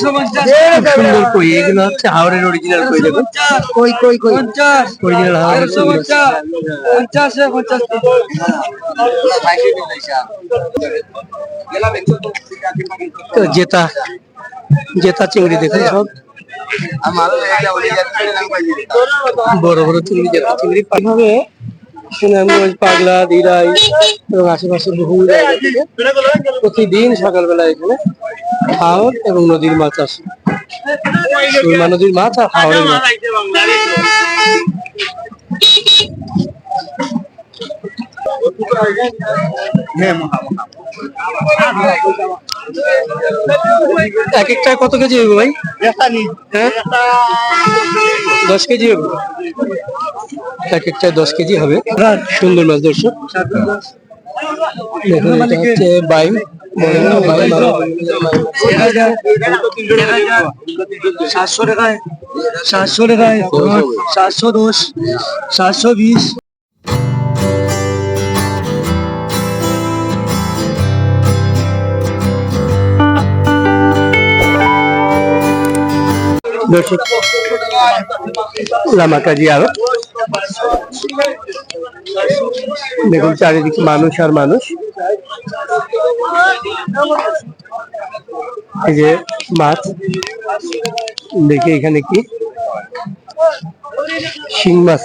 সুন্দর কই এগুলো হচ্ছে হাওড়ের অরিজিনাল কই দেখুন কই কই কই? অরিজিনাল হাওড়ের কই তো। জেতা জেতা চিংড়ি দেখুন সব। বড় বড় চিংড়ি জেতা চিংড়ি। এইভাবে সুনামগঞ্জ পাগলা, দিরাই, এবং আশেপাশে বহু থেকে প্রতিদিন সকালবেলা এখানে হাওর এবং নদীর মাছ আসে। সুরমা নদীর মাছ আর হাওড়ের মাছ। এক একটা কত কেজি হবে ভাই? হ্যাঁ? দশ কেজি হবে এক একটা দশ কেজি হবে। সুন্দর মাছ দর্শক। দেখুন এটা হচ্ছে বাইম। সাতশো টাকায় সাতশো টাকায় সাতশো দশ সাতশো বিশ। দর্শক লামাকাজি আরও। দেখুন চারিদিকে মানুষ আর মানুষ। এই যে মাছ দেখি এখানে কি? শিং মাছ।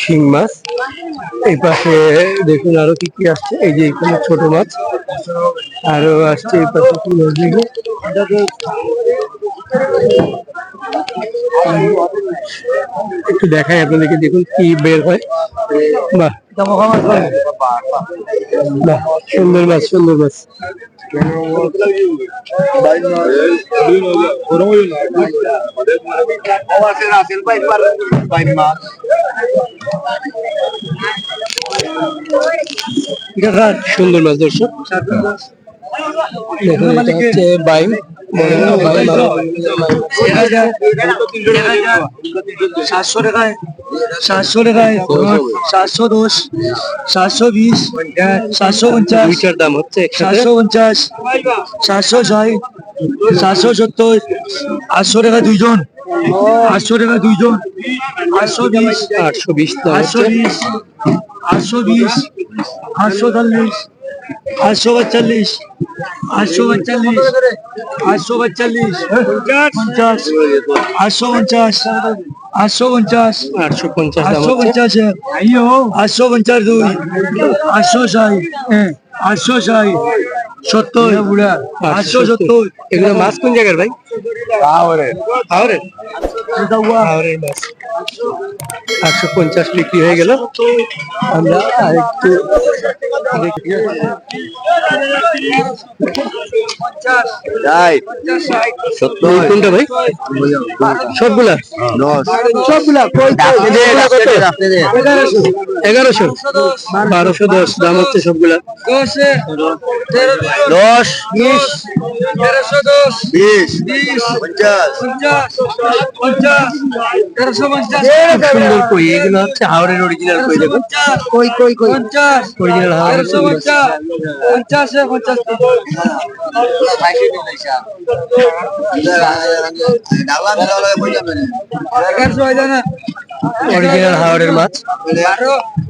শিং মাছ। এই পাশে দেখুন আরও কি কি আসছে। এই যে এখানে ছোট মাছ। আরও আসছে এই পাশে একটু দেখাই আপনাদেরকে, দেখুন কি বের হয়। বাহ। বাহ, সুন্দর মাছ সুন্দর মাছ। সুন্দর মাছ দর্শক। বাইম। টাকায় টাকায় দশ সাতশো বিশ পঞ্চাশ দাম হচ্ছে পঞ্চাশ ষাট সাতশো সত্তর আটশো টাকা দুইজন আটশো টাকা দুইজন আটশো বিশ আটশো বিশ আটশো বিশ আটশো বিশ আটশো চল্লিশ আটশো পঁয়তাল্লিশ আটশো পঁয়তাল্লিশ আটশো পঁয়তাল্লিশ পঞ্চাশ আটশো পঞ্চাশ আটশো পঞ্চাশ আটশো পঞ্চাশ আটশো পঞ্চাশ আটশো পঞ্চাশ দুই আটশো ষাট আটশো ষাট সত্তর। আটশো সত্তর। এগুলো মাছ কোন জায়গার ভাই? হাওড়ের হাওড়ের মাছ। আটশো পঞ্চাশ বিক্রি হয়ে গেল। আমরা। এই কোনটা ভাই? সবগুলা? সবগুলা? এগারোশো। বারোশো দশ। দাম হচ্ছে সবগুলা। দশে বিশ। তেরোশো দশ। বিশ। বিশ। পঞ্চাশ। পঞ্চাশ। পঞ্চাশ। তেরোশো পঞ্চাশ। সুন্দর কই এগুলো হচ্ছে হাওড়ের অরিজিনাল কই দেখুন কই কই কই? পঞ্চাশ। অরিজিনাল হাওড়ের পঞ্চাশ। পঞ্চাশে পঞ্চাশ। এগারোশো হয় না অরিজিনাল হাওড়ের মাছ।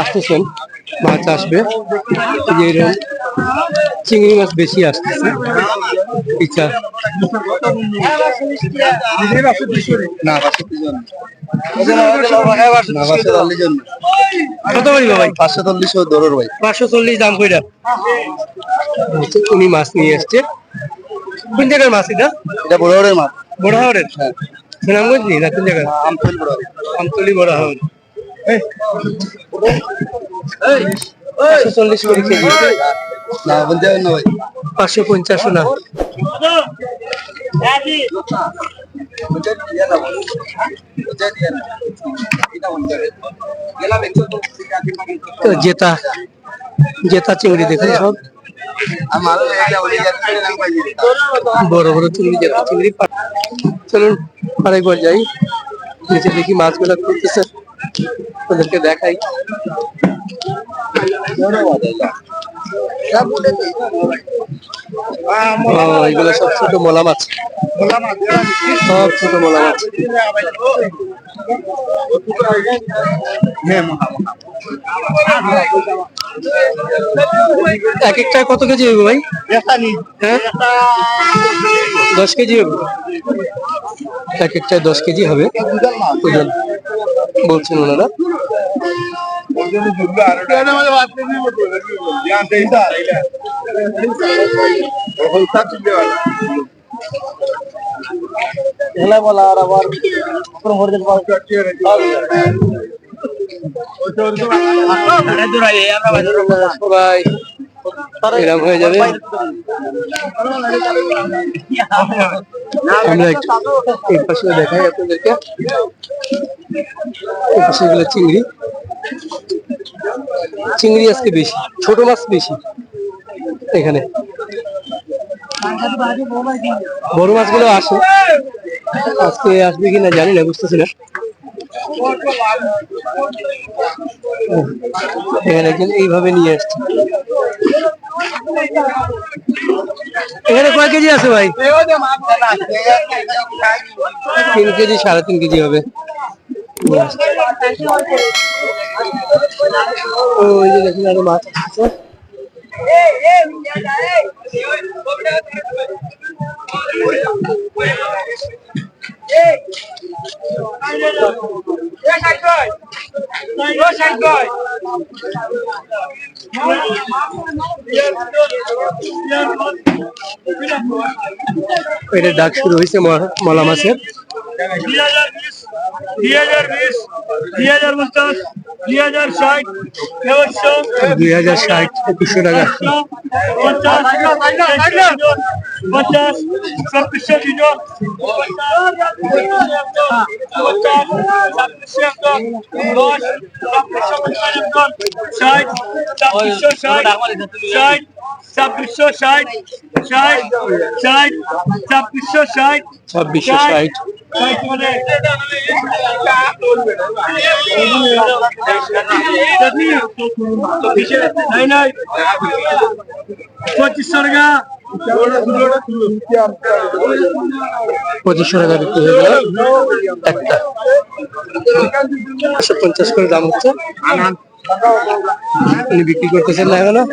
আসতেছেন মাছ আসবে। এই যে এরকম চিংড়ি মাছ বেশি আসতেছে। ইচ্ছা। না কত ভাই? পাঁচশো চল্লিশ দৌড়র ভাই। পাঁচশো চল্লিশ দাম কইরা। উনি মাছ নিয়ে এসছে কোন জায়গার মাছ এটা? এটা বড় বড় মাছ। বড় হাওড়ের সুনামগঞ্জ নি না কোন জায়গার? আমফেল বড় আমতলি বড় হাওড় চল্লিশ না পাঁচশো পঞ্চাশ না। জেতা জেতা চিংড়ি দেখুন সব। বড় বড় চিংড়ি জেতা। চিংড়ি চলুন, আরেকবার যাই। দেখি মাছগুলো করতেছে ওদেরকে দেখাই। এগুলো সব ছোট মোলা মাছ। সব ছোট মোলা মাছ। এক একটা কত কেজি হবে ভাই? হ্যাঁ? দশ কেজি হবে এক একটা দশ কেজি হবে। ওজন বলছেন ওনারা। সবাই এরকম হয়ে যাবে? আমরা একটু এই পাশে দেখাই আপনাদেরকে। এই পাশে এগুলো চিংড়ি। চিংড়ি আজকে বেশি, ছোট মাছ বেশি এখানে। বড় মাছগুলো আসে। আজকে আসবে কিনা জানি না, বুঝতেছি না। এখানে একজন এইভাবে নিয়ে আসছে। এখানে কয় কেজি আছে ভাই? তিন কেজি, সাড়ে তিন কেজি হবে। ওই যে দেখুন আরও মাছ আছে। এটা ডাক শুরু হয়েছে মলা মাছের। দুই হাজার বিশ দুই হাজার পঞ্চাশ দুই হাজার ষাট দেড়শো দুই হাজার ষাট একুশশো টাকা। পঞ্চাশ পঞ্চাশ ছাব্বিশশো দুজন পঞ্চাশ ছাব্বিশশো একদম দশ ছাব্বিশশো পঞ্চাশ ষাট ছাব্বিশশো ষাট ষাট ছাব্বিশশো ষাট ষাট ষাট ছাব্বিশশো ষাট ছাব্বিশশো ষাট। ষাট নাই নাই পঁচিশশো টাকা পঁচিশশো টাকা বিক্রি হয়ে গেল। একটা। একশো পঞ্চাশ করে দাম হচ্ছে। উনি বিক্রি করতেছেন না এখনও?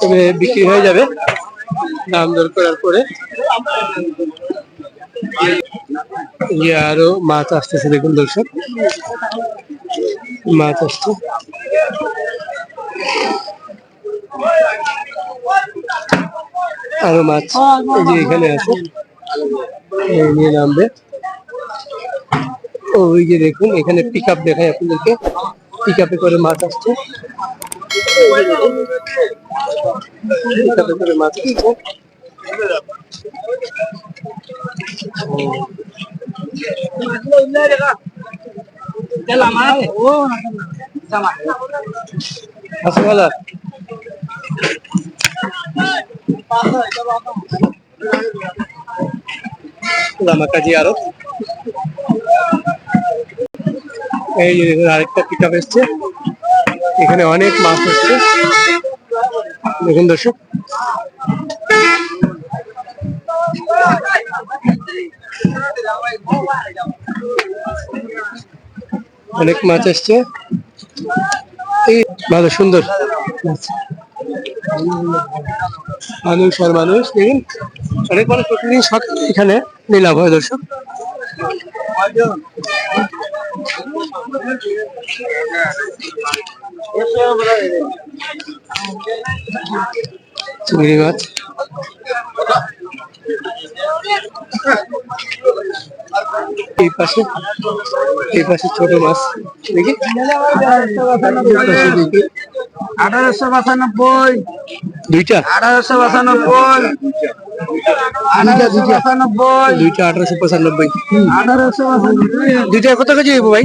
তবে বিক্রি হয়ে যাবে। দাম দর করার পরে আরও মাছ আসতেছে দেখুন দর্শক। মাছ আসছে। আরও মাছ যে এখানে আছে। নিয়ে নামবে। ওই যে দেখুন, এখানে পিক আপ দেখায় আপনাদেরকে। পিক আপে করে মাছ আসছে। পিক আপে করে মাছ আসছে আছে ভালো লামাকাজি আরও এই যে দেখুন আরেকটা পিক আপ এসছে এখানে অনেক মাছ এসছে দেখুন দর্শক। অনেক মাছ আসছে। এই ভালো, সুন্দর। মানুষ আর মানুষ, দেখুন। অনেক মানুষ প্রতিদিন এখানে নিলাম হয় দর্শক। চিংড়ি মাছ। এই পাশে এই পাশে ছোট মাছ। দেখি। আঠারোশো পঁচানব্বই দুইটা। আঠারোশো পঁচানব্বই দুইটা আঠারোশো পঁচানব্বই। আঠারোশো দুইটা কত কেজি হইব ভাই?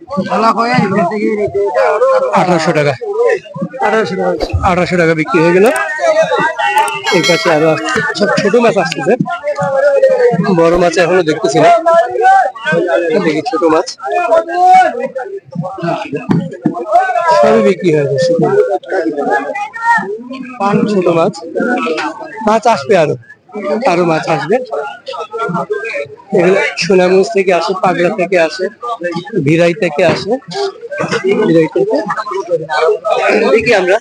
আঠারোশো টাকা। আঠারোশো টাকা বিক্রি হয়ে গেল। এই পাশে আরও সব ছোট মাছ আসতেছে। বড় মাছ এখনও দেখতেছি না। দেখি ছোট মাছ। সবই বিক্রি হয়ে গেছে। পান ছোট মাছ। মাছ আসবে আরও। আরও মাছ আসবে। সোনামগঞ্জ থেকে আসে, পাগলা থেকে আসে, ভিরাই থেকে আসে। থেকে দেখি আমরা।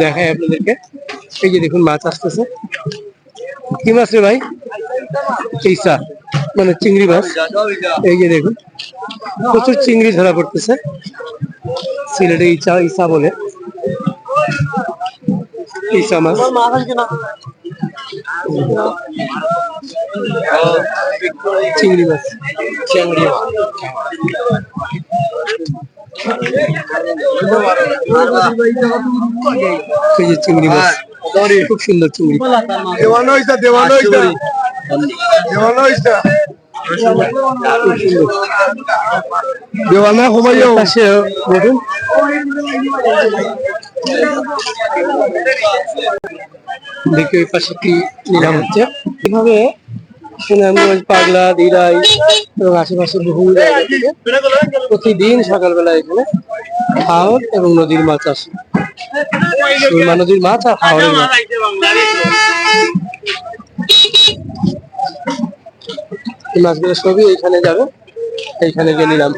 দেখাই আপনাদেরকে। এই যে দেখুন মাছ আসতেছে। কি মাছ রে ভাই? এইসা মানে চিংড়ি মাছ। এই যে দেখুন, প্রচুর চিংড়ি ধরা পড়তেছে। সিলেটে ইচা ইসা বলে। ইসা মাছ চিংড়ি মাছ চিংড়ি মাছ চিংড়ি মাছ খুব সুন্দর চিংড়ি দেওয়ানো দেওয়ানো হইছে দেওয়ানো সুন্দর দেওয়ানা পাশে দেখুন দেখি ওই পাশে কি নিলাম হচ্ছে। এভাবে সুনামগঞ্জ পাগলা, দিরাই এবং আশেপাশে বহু প্রতিদিন সকালবেলা এখানে হাওর এবং নদীর মাছ আসে। সুরমা নদীর মাছ আর হাওড়ের মাছ। এই মাছগুলো সবই এইখানে যাবে। এইখানে গিয়ে নিলাম।